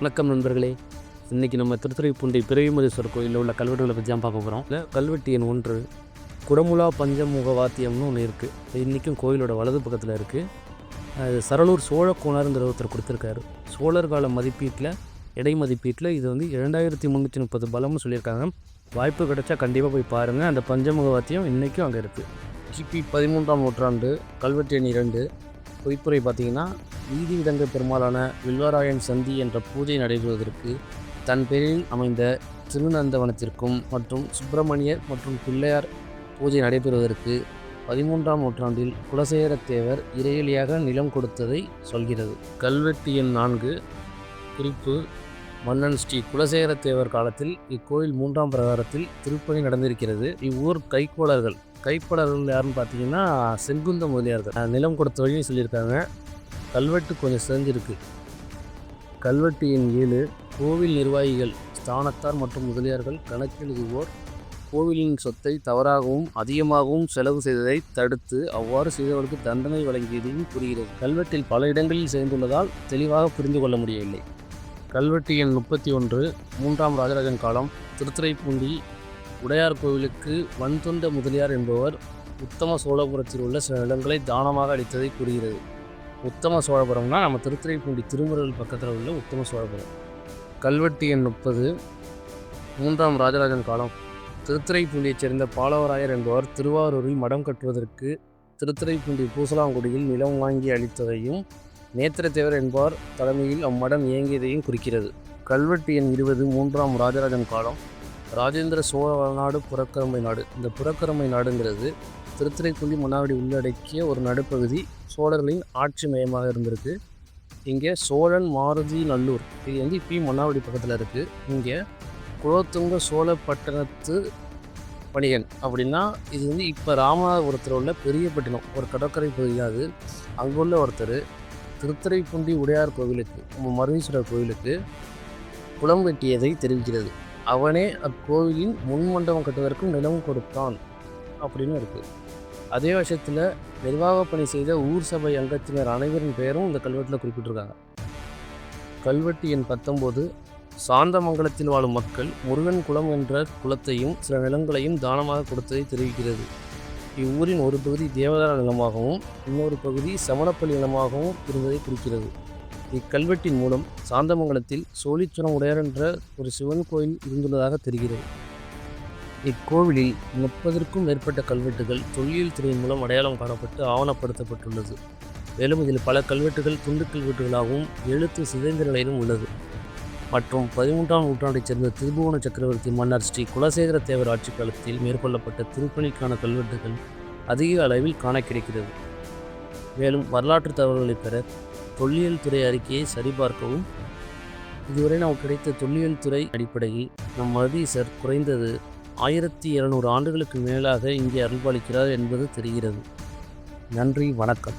வணக்கம் நண்பர்களே. இன்றைக்கி நம்ம திருத்துறைப்பூண்டி பிறவிமதீஸ்வரர் கோயிலில் உள்ள கல்வெட்டுகளை பற்றி தான் பார்க்க போகிறோம் இல்லை கல்வெட்டு எண் ஒன்று குடமுலா பஞ்சமுக வாத்தியம்னு ஒன்று இருக்குது இன்றைக்கும் கோயிலோட வலது பக்கத்தில் இருக்குது அது சரளூர் சோழக்கோணருங்கிற ஒருத்தர் கொடுத்துருக்காரு. சோழர் கால மதிப்பீட்டில் இடை மதிப்பீட்டில் இது வந்து இரண்டாயிரத்தி முந்நூற்றி முப்பது பலம்னு சொல்லியிருக்காங்க. வாய்ப்பு கிடைச்சா கண்டிப்பாக போய் பாருங்கள் அந்த பஞ்சமுக வாத்தியம் இன்றைக்கும் அங்கே இருக்குது கிபி பதிமூன்றாம் நூற்றாண்டு கல்வெட்டு எண் இரண்டு பொய்ப்புரை பார்த்திங்கன்னா வீதி விடங்க பெருமாளான வில்வராயன் சந்தி என்ற பூஜை நடைபெறுவதற்கு தன் பெயரில் அமைந்த திருநந்தவனத்திற்கும் மற்றும் சுப்பிரமணியர் மற்றும் பிள்ளையார் பூஜை நடைபெறுவதற்கு பதிமூன்றாம் நூற்றாண்டில் குலசேகரத்தேவர் இறையிலியாக நிலம் கொடுத்ததை சொல்கிறது. கல்வெட்டு எண் நான்கு குறிப்பு. மன்னன் ஸ்ரீ குலசேகரத்தேவர் காலத்தில் இக்கோயில் மூன்றாம் பிரகாரத்தில் திருப்பணி நடந்திருக்கிறது. இவ்வூர் கைக்கோளர்கள். கைப்படர்கள் யாருன்னு பார்த்தீங்கன்னா செங்குந்த முதலியார்கள். நிலம் கொடுத்த வழியும் சொல்லியிருக்காங்க. கல்வெட்டு கொஞ்சம் செஞ்சிருக்கு கல்வெட்டு எண் ஏழு கோவில் நிர்வாகிகள் ஸ்தானத்தார் மற்றும் முதலியார்கள் கணக்கெழுதுவோர் கோவிலின் சொத்தை தவறாகவும் அதிகமாகவும் செலவு செய்ததை தடுத்து அவ்வாறு செய்தவர்களுக்கு தண்டனை வழங்கியதையும் கூறுகிறது. கல்வெட்டில் பல இடங்களில் சேர்ந்துள்ளதால் தெளிவாக புரிந்து கொள்ள முடியவில்லை. கல்வெட்டு எண் முப்பத்தி ஒன்று மூன்றாம் ராஜராஜன் காலம் திருத்துறைப்பூண்டி உடையார் கோவிலுக்கு வன்தொண்ட முதலியார் என்பவர் உத்தம சோழபுரத்தில் உள்ள சில நிலங்களை தானமாக அளித்ததை கூறுகிறது. உத்தம சோழபுரம்னா நம்ம திருத்துறைப்பூண்டி திருமுருகல் பக்கத்தில் உள்ள உத்தம சோழபுரம். கல்வெட்டு எண் முப்பது மூன்றாம் ராஜராஜன் காலம். திருத்துறைப்பூண்டியைச் சேர்ந்த பாலவராயர் என்பவர் திருவாரூரில் மடம் கட்டுவதற்கு திருத்துறைப்பூண்டி பூசலாங்குடியில் நிலம் வாங்கி அளித்ததையும் நேத்திரத்தேவர் என்பவர் தலைமையில் அம்மடம் இயங்கியதையும் குறிக்கிறது. கல்வெட்டு எண் இருபது மூன்றாம் ராஜராஜன் காலம். ராஜேந்திர சோழ நாடு புறக்கருமை நாடு. இந்த புறக்கருமை நாடுங்கிறது திருத்துறைப்பூண்டி மண்ணாவடி உள்ளடக்கிய ஒரு நடுப்பகுதி சோழர்களின் ஆட்சி மையமாக இருந்திருக்கு. இங்கே சோழன் மாருதி நல்லூர் இது வந்து இப்பயும் மன்னாவடி பக்கத்தில் இருக்குது இங்கே குலோத்துங்க சோழ பட்டணத்து பணிகன் அப்படின்னா இது வந்து இப்போ ராமநாதபுரத்தில் உள்ள பெரியப்பட்டினம் ஒரு கடற்கரை பகுதி தான் அது. அங்குள்ள ஒருத்தர் திருத்துறைப்பூண்டி உடையார் கோவிலுக்கு நம்ம மருதீஸ்வரர் கோவிலுக்கு குளம் வெட்டியதை தெரிவிக்கிறது. அவனே அக்கோவிலின் முன்மண்டபம் கட்டுவதற்கும் நிலம் கொடுத்தான். அப்படின்னு இருக்குது அதே வருஷத்தில் நிர்வாக பணி செய்த ஊர் சபை அங்கத்தினர் அனைவரின் பெயரும் இந்த கல்வெட்டில் குறிப்பிட்டிருக்காங்க. கல்வெட்டு எண் பத்தொம்போது சாந்தமங்கலத்தில் வாழும் மக்கள் முருகன் குளம் என்ற குளத்தையும் சில நிலங்களையும் தானமாக கொடுத்ததை தெரிவிக்கிறது. இவ்வூரின் ஒரு பகுதி தேவதார நிலமாகவும் இன்னொரு பகுதி சமணப்பள்ளி நிலமாகவும் இருந்ததை குறிக்கிறது. இக்கல்வெட்டின் மூலம் சாந்தமங்கலத்தில் சோழிச்சுரம் உடையார் என்ற ஒரு சிவன் கோயில் இருந்துள்ளதாக தெரிகிறது. இக்கோவிலில் முப்பதற்கும் மேற்பட்ட கல்வெட்டுகள் தொல்லியல் துறையின் மூலம் அடையாளம் காணப்பட்டு ஆவணப்படுத்தப்பட்டுள்ளது. மேலும் இதில் பல கல்வெட்டுகள் துண்டு கல்வெட்டுகளாகவும் எழுத்து சிதைந்த நிலையிலும் உள்ளது. மற்றும் பதிமூன்றாம் நூற்றாண்டைச் சேர்ந்த திருபுவன சக்கரவர்த்தி மன்னர் ஸ்ரீ குலசேகர தேவர் ஆட்சி காலத்தில் மேற்கொள்ளப்பட்ட திருப்பணிக்கான கல்வெட்டுகள் அதிக அளவில் காண கிடைக்கிறது. மேலும் வரலாற்று தகவல்களை பெற தொல்லியல் துறை அறிக்கையை சரிபார்க்கவும். இதுவரை நமக்கு கிடைத்த தொல்லியல் துறை அடிப்படையில் நம் மதீசர் குறைந்தது. ஆயிரத்தி இருநூறு ஆண்டுகளுக்கு மேலாக இங்கே அருள்பாலிக்கிறார் என்பது தெரிகிறது. நன்றி வணக்கம்.